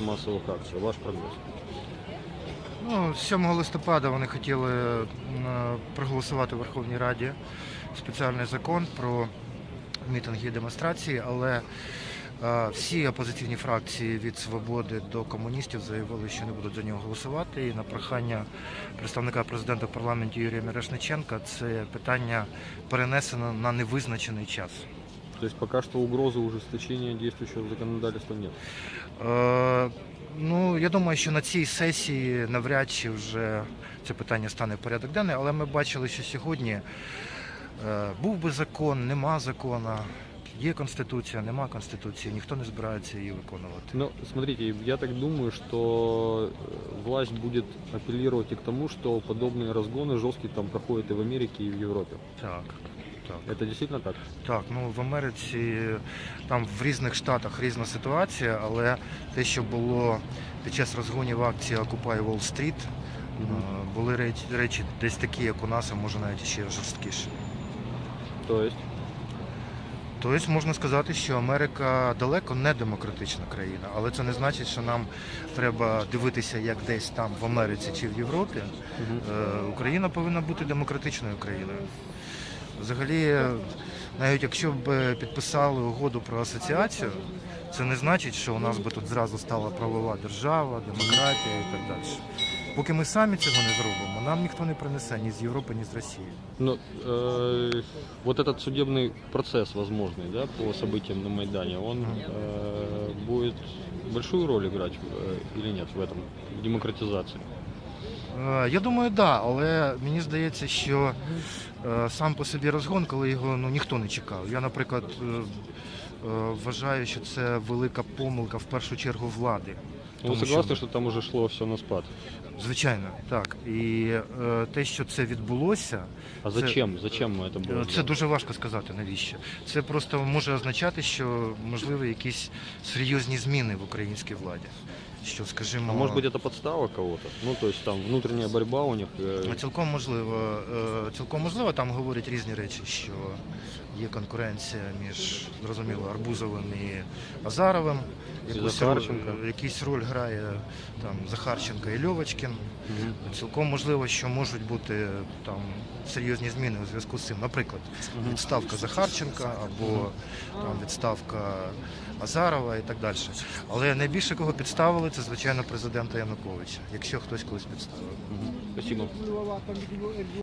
массовых акций. Ваш прогноз? Ну, 7 листопада вони хотіли проголосувати в Верховній Раді спеціальний закон про мітинги і демонстрації, але е, всі опозиційні фракції від свободи до комуністів заявили, що не будуть за нього голосувати. І на прохання представника президента в парламенті Юрія Мірошниченка це питання перенесено на невизначений час. То есть пока что угрозы ужесточения действующего законодательства нет. Е, ну, я думаю, що на цій сесії навряд чи вже це питання стане в порядок денний, але ми бачили, що сьогодні е, був би закон, нема закона, є конституція, нема конституції, ніхто не збирається її виконувати. Ну, смотрите, я так думаю, что э, власть будет апеллировать и к тому, что подобные разгоны жесткие там проходят и в Америке, и в Европе. Так, так. Это действительно так? Так, ну в Америці там в різних штатах різна ситуація, але те, що було під час розгонів акції Occupy Wall Street, е, були речі, речі десь такі, як у нас, а може навіть ще жорсткіші. То есть? Тобто можна сказати, що Америка далеко не демократична країна, але це не значить, що нам треба дивитися, як десь там в Америці чи в Європі. Мгм. Е, Україна повинна бути демократичною країною. Взагалі, е, навіть якщо б е, підписали угоду про асоціацію, це не значить, що у нас би тут зразу стала правова держава, демократія і так далі. Поки ми самі цього не зробимо, нам ніхто не принесе ні з Європи, ні з Росії. Ну, э, вот этот судебный процесс возможный, да, по событиям на Майдане, он э, будет большую роль играть э, или нет в этом, в демократизации? Е, Я думаю, так, да, але мені здається, що е, сам по собі розгон, коли його ну, ніхто не чекав. Я, наприклад, е, е, вважаю, що це велика помилка в першу чергу влади. Ну, Вы Тому согласны, що- что там уже шло все на спад? Звичайно, так. І е, те, що це відбулося, А Це- зачем? Зачем это было? е, це сделано? дуже важко сказати навіщо. Це просто може означати, що можливо якісь серйозні зміни в українській владі. Що, скажімо, А может быть это подстава кого-то? Ну, то есть там внутренняя борьба у них. э, Цілком можливо, е, цілком можливо, там говорять різні речі, що є конкуренція між зрозуміло Арбузовим і Азаровим. Якусь роль, якийсь роль грає там Захарченко і Льовочкін. мгм. Цілком можливо, що можуть бути там серйозні зміни у зв'язку з цим. Наприклад, відставка Захарченка або там відставка Азарова і так далі. Але найбільше кого підставили, це звичайно президента Януковича, якщо хтось колись підставив. Спасибо.